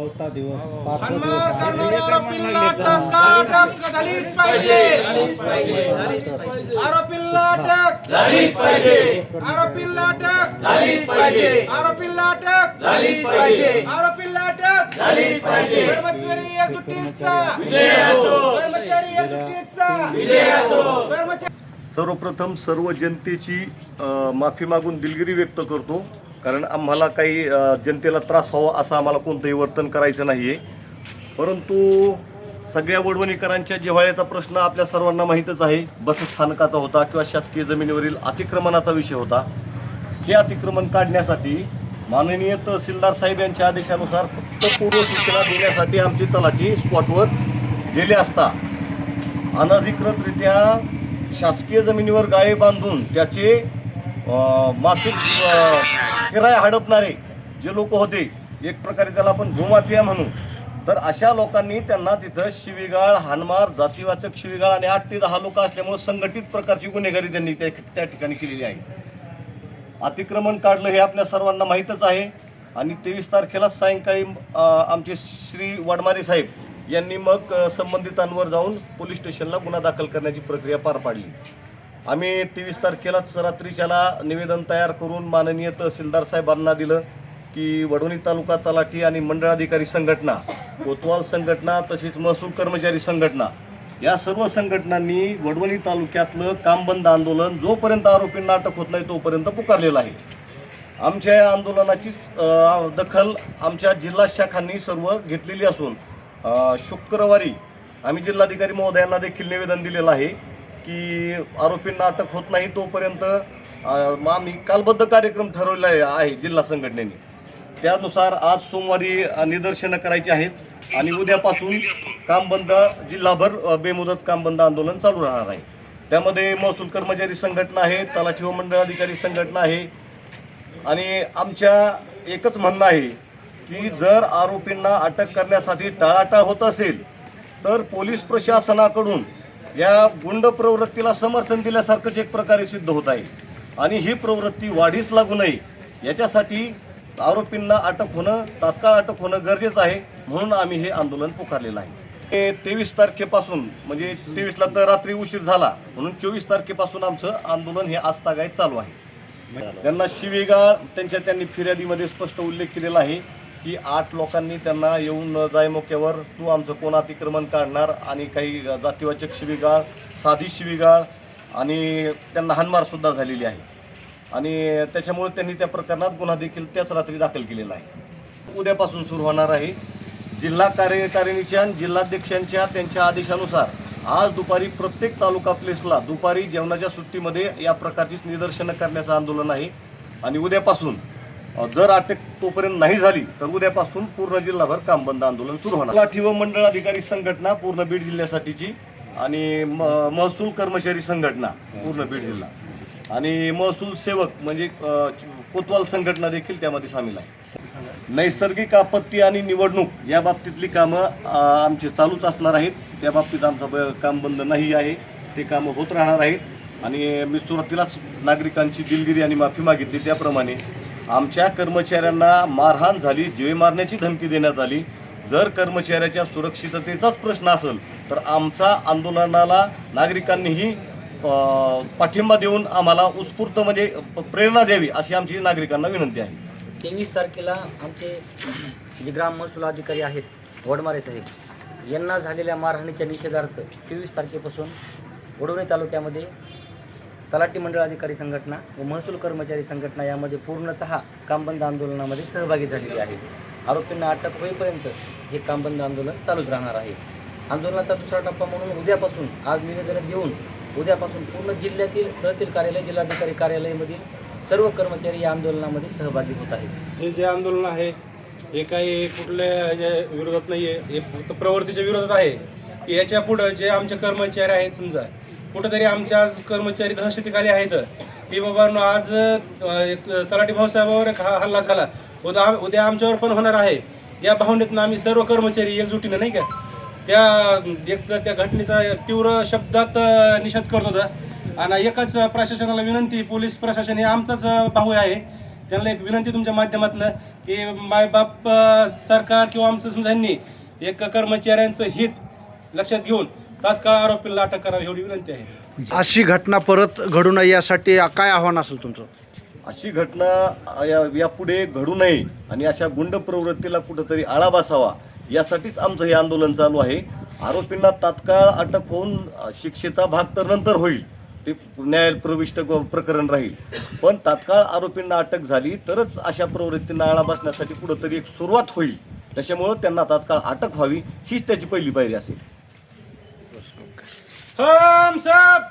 चौथा दिवस पाचवा दिवस अन्नावर आहे. करणाऱ्या आरोपींना तात्काळ अटक झालीच पाहिजे. आरोपींना अटक झालीच पाहिजे. आरोपींना अटक झालीच पाहिजे. आरोपींना अटक झालीच पाहिजे. आरोपींना अटक झालीच पाहिजे. कर्मचारी एकजुटीचा विजय असो. कर्मचारी एकजुटीचा विजय असो. कर्मचारी सर्वप्रथम सर्व जनतेची अ, माफी मागून दिलगिरी व्यक्त करतो. कारण आम्हाला काही जनतेला त्रास व्हावा असं आम्हाला कोणतंही वर्तन करायचं नाही आहे परंतु सगळ्या वडवणीकरांच्या जिव्हाळ्याचा प्रश्न आपल्या सर्वांना माहीतच आहे. बसस्थानकाचा होता किंवा शासकीय जमिनीवरील अतिक्रमणाचा विषय होता. हे अतिक्रमण काढण्यासाठी माननीय तहसीलदार साहेब यांच्या आदेशानुसार फक्त पूर्वसूचना देण्यासाठी आमची तलाठी स्पॉटवर गेले असता अनधिकृतरित्या शासकीय जमिनीवर गाळे बांधून त्याचे मासिक किराया हडपणारे जे लोक होते एक प्रकारे त्याला आपण भूमाफिया म्हणू. तर अशा लोकांनी त्यांना तिथं शिवीगाळ हानमार जातीवाचक शिवीगाळ आणि आठ ते दहा लोक असल्यामुळे संघटित प्रकारची गुन्हेगारी त्यांनी त्या त्या ठिकाणी केलेली आहे. अतिक्रमण काढलं हे आपल्या सर्वांना माहीतच आहे. आणि तेवीस तारखेला सायंकाळी आमचे श्री वडमारे साहेब यांनी मग संबंधितांवर जाऊन पोलीस स्टेशनला गुन्हा दाखल करण्याची प्रक्रिया पार पाडली. आम्ही तेवीस तारखेलाच रात्रीच्याला निवेदन तयार करून माननीय तहसीलदार साहेबांना दिलं की वडवणी तालुका तलाठी आणि मंडळाधिकारी संघटना कोतवाल संघटना तसेच महसूल कर्मचारी संघटना या सर्व संघटनांनी वडवणी तालुक्यातलं काम बंद आंदोलन जोपर्यंत आरोपींना अटक होत नाही तोपर्यंत पुकारलेलं आहे. आमच्या या आंदोलनाचीच दखल आमच्या जिल्हा शाखांनी सर्व घेतलेली असून शुक्रवारी आम्ही जिल्हाधिकारी महोदयांना देखील निवेदन दिलेलं आहे. की आरोपींना अटक होत नाही तोपर्यंत आम्ही कालबद्ध कार्यक्रम ठरवलेला आहे- आहे जिल्हा संघटनेने. त्यानुसार आज सोमवारी निदर्शनं करायची आहेत आणि उद्यापासून काम बंद जिल्हाभर बेमुदत काम बंद आंदोलन चालू राहणार आहे. त्यामध्ये महसूल कर्मचारी संघटना आहे तलाठी व मंडळ अधिकारी संघटना आहे आणि आमच्या एकच म्हणणं आहे की जर आरोपींना अटक करण्यासाठी टाळाटाळ होत असेल तर पोलीस प्रशासनाकडून या गुंड प्रवृत्तीला समर्थन दिल्यासारखंच एक प्रकारे सिद्ध होत आहे. आणि ही प्रवृत्ती वाढीस लागू नये याच्यासाठी आरोपींना अटक होणं तात्काळ अटक होणं गरजेचं आहे म्हणून आम्ही हे आंदोलन पुकारलेलं आहे. ते तेवीस तारखेपासून म्हणजे तेवीसला तर रात्री उशीर झाला म्हणून चोवीस तारखेपासून आमचं आंदोलन हे आजतागायत चालू आहे. त्यांना शिवेगाळ त्यांच्या त्यांनी फिर्यादीमध्ये स्पष्ट उल्लेख केलेला आहे. की आठ लोकांनी त्यांना येऊन जायमोक्यावर तू आमचं कोण अतिक्रमण काढणार आणि काही जातीवाचक शिवीगाळ साधी शिवीगाळ आणि त्यांना हानमारसुद्धा झालेली आहे. आणि त्याच्यामुळे त्यांनी त्या प्रकरणात गुन्हा देखील त्याच रात्री दाखल केलेला आहे. उद्यापासून सुरू होणार आहे. जिल्हा कार्यकारिणीच्या आणि जिल्हाध्यक्षांच्या त्यांच्या आदेशानुसार आज दुपारी प्रत्येक तालुका प्लेसला दुपारी जेवणाच्या सुट्टीमध्ये या प्रकारचीच निदर्शनं करण्याचं आंदोलन आहे. आणि उद्यापासून जर अटक तोपर्यंत नाही झाली तर उद्यापासून पूर्ण जिल्हाभर काम बंद आंदोलन सुरू होणार. लाठी व मंडळ अधिकारी संघटना पूर्ण बीड जिल्ह्यासाठीची आणि म महसूल कर्मचारी संघटना पूर्ण बीड जिल्हा. आणि महसूल सेवक म्हणजे कोतवाल संघटना देखील त्यामध्ये सामील आहे. नैसर्गिक आपत्ती आणि निवडणूक या बाबतीतली कामं आमचे आमची चालूच असणार आहेत. त्या बाबतीत आमचं ब- काम बंद नाही आहे. ते कामं होत राहणार आहेत. आणि मी सुरुवातीलाच नागरिकांची दिलगिरी आणि माफी मागितली त्याप्रमाणे आमच्या कर्मचाऱ्यांना मारहाण झाली जीवे मारण्याची धमकी देण्यात आली. जर कर्मचाऱ्याच्या सुरक्षिततेचाच प्रश्न असेल तर आमचा आंदोलनाला नागरिकांनीही पाठिंबा देऊन आम्हाला उत्स्फूर्त म्हणजे प- प्रेरणा द्यावी अशी आमची नागरिकांना विनंती आहे. तेवीस तारखेला आमचे जे ग्राम महसूल अधिकारी आहेत वडमारे साहेब यांना झालेल्या मारहाणीच्या निषेधार्थ चोवीस तारखेपासून वडवणी तालुक्यामध्ये तलाठी मंडळ अधिकारी संघटना व महसूल कर्मचारी संघटना यामध्ये पूर्णतः कामबंद आंदोलनामध्ये सहभागी झालेली आहे. आरोपींना अटक होईपर्यंत हे कामबंद आंदोलन चालूच राहणार आहे. आंदोलनाचा दुसरा टप्पा म्हणून उद्यापासून आज निवेदनं देऊन उद्यापासून पूर्ण जिल्ह्यातील तहसील कार्यालय जिल्हाधिकारी कार्यालयामधील सर्व कर्मचारी या आंदोलनामध्ये सहभागी होत आहेत. हे जे आंदोलन आहे हे काही कुठल्या विरोधात नाही आहे हे फक्त प्रवृत्तीच्या विरोधात आहे. की याच्या पुढं जे आमचे कर्मचारी आहेत समजा कुठंतरी आमच्या आज कर्मचारी दहशतीखाली आहेत. की बाबांनो आज एक तलाठी भाऊसाहेबावर एक हा- हल्ला झाला. उद्या आम- उद्या आमच्यावर पण होणार आहे. या भावनेतनं आम्ही सर्व कर्मचारी एकजुटीनं नाही का? त्या एक त्या घटनेचा तीव्र शब्दात निषेध करत होता. आणि एकाच प्रशासनाला विनंती पोलीस प्रशासन हे आमचाच भाऊ आहे. त्यांना एक विनंती तुमच्या माध्यमातनं की मायबाप सरकार किंवा आमचं समजा एक कर्मचाऱ्यांचं हित लक्षात घेऊन तात्काळ आरोपीला अटक करावी एवढी विनंती आहे. अशी घटना परत घडू नये यासाठी काय आव्हान असेल तुमचं? अशी घटना या यापुढे घडू नये आणि अशा गुंड प्रवृत्तीला कुठंतरी आळा बसावा यासाठीच आमचं हे आंदोलन चालू आहे. आरोपींना तात्काळ अटक होऊन अ, शिक्षेचा भाग तर नंतर होईल ते न्याय प्रविष्ट ग- प्रकरण राहील. पण तात्काळ आरोपींना अटक झाली तरच अशा प्रवृत्तींना आळा बसण्यासाठी कुठंतरी एक सुरुवात होईल. त्याच्यामुळं त्यांना तात्काळ अटक व्हावी हीच त्याची पहिली पायरी असेल. Home sub